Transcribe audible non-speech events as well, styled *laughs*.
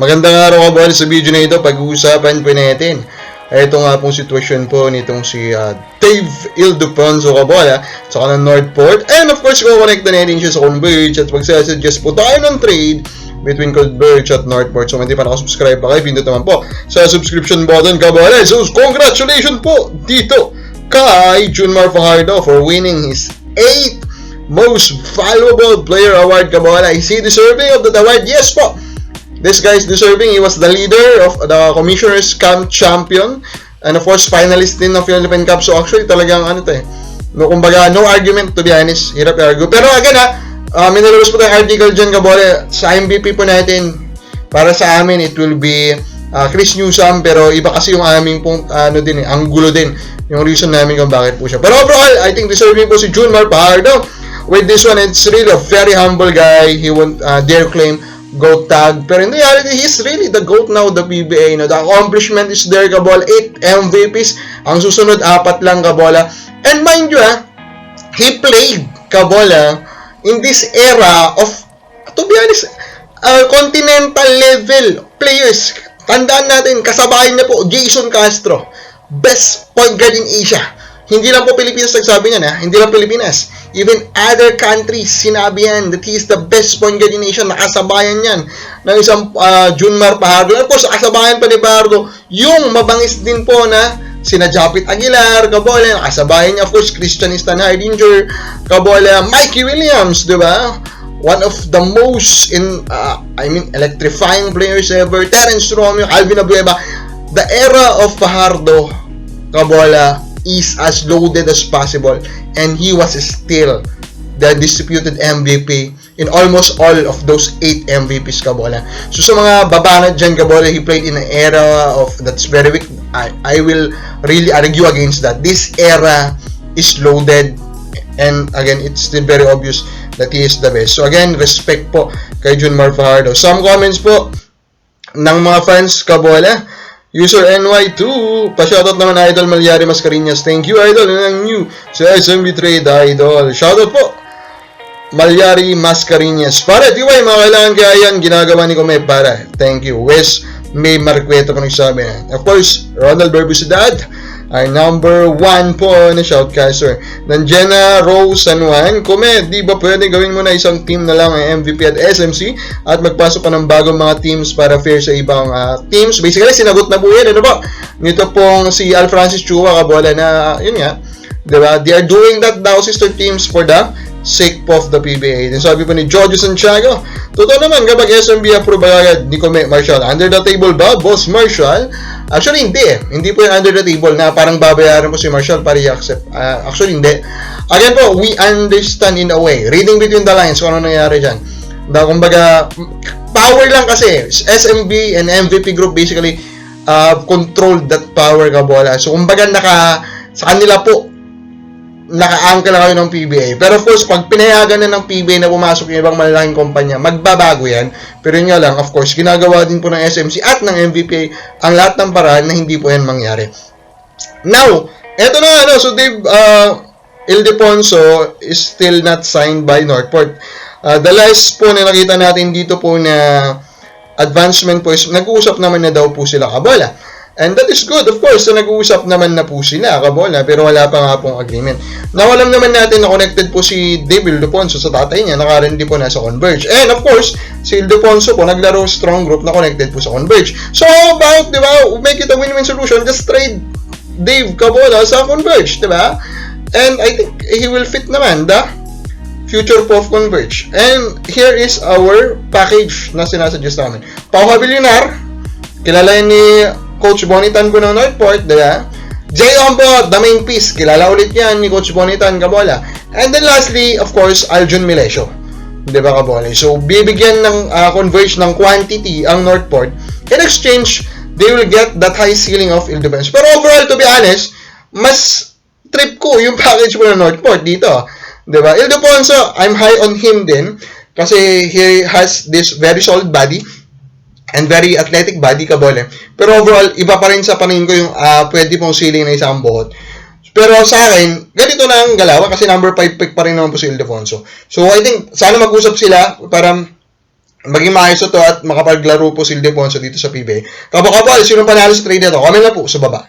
Magandang araw ka sa video na ito. Pag-uusapan po natin. Ito nga pong sitwasyon po nitong si ah, Dave Ildefonso Cabola sa kanang Northport. And of course, kukonect na natin siya sa Converge at magsasuggest po tayo ng trade between Converge at Northport. So, hindi pa nakasubscribe pa kayo, pindot naman po sa subscription button Cabola. So, congratulations po dito kay Junmar Fajardo for winning his 8th most valuable player award Cabola. Is he deserving of that award? Yes po! This guy is deserving. He was the leader of the Commissioner's Camp champion. And of course, finalist din ng Philippine Cup. So actually, talagang ano to eh. No, kumbaga, no argument to be honest. Hirap i-argue. Pero again ha, uh, may nalabas po tayong article dyan, Kabole. Sa MVP po natin, para sa amin, it will be uh, Chris Newsom. Pero iba kasi yung aming pong, ano din eh, anggulo din. Yung reason namin kung bakit po siya. Pero overall, I think deserving po si Junmar Pajardo. With this one, it's really a very humble guy. He won't uh, dare claim GOAT tag. Pero in reality, he's really the GOAT now, the PBA. No? The accomplishment is there, Kabola. 8 MVPs. Ang susunod, apat lang, Kabola. And mind you, ah, he played, Kabola, in this era of, to be honest, uh, continental level players. Tandaan natin, kasabayan niya po, Jason Castro. Best point guard in Asia. Hindi lang po Pilipinas nagsabi niyan, ha? Hindi lang Pilipinas. Even other countries, sinabi yan that he is the best in Asia. Nakasabayan yan ng isang uh, Junmar Pajardo. And of course, nakasabayan pa ni Pajardo yung mabangis din po na sina Japit Aguilar, Kabola, nakasabayan niya, of course, Christian Stan Hardinger, Kabola, Mikey Williams, di ba? One of the most in, uh, I mean, electrifying players ever. Terence Romeo, Alvin Abueva. The era of Fajardo, Kabola, is as loaded as possible and he was still the disputed MVP in almost all of those 8 MVPs Kabola. So sa mga babanat dyan Kabola, he played in an era of that's very weak. I, I will really argue against that. This era is loaded and again, it's still very obvious that he is the best. So again, respect po kay Junmar Fajardo. Some comments po ng mga fans Kabola. User NY2, pa-shoutout naman Idol Malyari Mascarinas. Thank you Idol, yun ang new sa SMB Trade Idol. Shoutout po, Malyari Mascarinas. Para, di ba, mga kailangan kaya yan, ginagawa ni Kume para. Thank you. Wes May Marqueto pa nagsabi na. Of course, Ronald Berbusidad, ay number 1 po na shoutcaster. Nandiyan na Rose San Juan. Kume, di ba pwede gawin mo na isang team na lang ang MVP at SMC at magpasok pa ng bagong mga teams para fair sa ibang uh, teams? Basically, sinagot na po yan. Ano ba? Nito pong si Al Francis Chua kabola na, yun nga, di ba? They are doing that daw sister teams for the sake of the PBA. Sabi pa ni Jojo Santiago, totoo naman kapag SMB approve agad ni Kume Marshall. Under the table ba, Boss Marshall? Actually, hindi eh. Hindi po yung under the table na parang babayaran mo si Marshall para i-accept. Uh, actually, hindi. Again po, we understand in a way. Reading between the lines kung ano nangyari dyan. Da, kumbaga, power lang kasi. SMB and MVP group basically uh, controlled that power ka bola. So, kumbaga, naka, sa kanila po, naka-anchor na kayo ng PBA. Pero of course, pag pinayagan na ng PBA na pumasok yung ibang malalaking kumpanya, magbabago yan. Pero yun nga lang, of course, ginagawa din po ng SMC at ng MVP ang lahat ng paraan na hindi po yan mangyari. Now, eto na ano, so Dave uh, Ildefonso is still not signed by Northport. Uh, the last po na nakita natin dito po na advancement po is nag-uusap naman na daw po sila kabola. And that is good, of course, na nag-uusap naman na po sila, kabola, pero wala pa nga pong agreement. Now, alam naman natin na connected po si Dave Ildefonso sa tatay niya, nakarin din po nasa Converge. And of course, si Ildefonso po, naglaro strong group na connected po sa Converge. So, how about, di ba, make it a win-win solution, just trade Dave Cabola sa Converge, di ba? And I think he will fit naman the future po of Converge. And here is our package na sinasuggest namin. Pau Habilinar, kilala ni Coach Bonitan po ng Northport, diba? Jay Ombo, the main piece. Kilala ulit yan ni Coach Bonitan Kabola. And then lastly, of course, Aljun Milesio. Diba Kabola? So, bibigyan ng uh, converge ng quantity ang Northport. In exchange, they will get that high ceiling of Il Defense. Pero overall, to be honest, mas trip ko yung *laughs* package po ng Northport dito. Diba? Ildefonso, I'm high on him din. Kasi he has this very solid body and very athletic body kabole. Pero overall, iba pa rin sa paningin ko yung uh, pwede pong ceiling na isang buhot. Pero sa akin, ganito na ang galawan kasi number 5 pick pa rin naman po si Ildefonso. So I think, sana mag-usap sila para maging maayos ito at makapaglaro po si Ildefonso dito sa PBA. Kabakabal, sino panalo sa trade ito? Comment na po sa baba.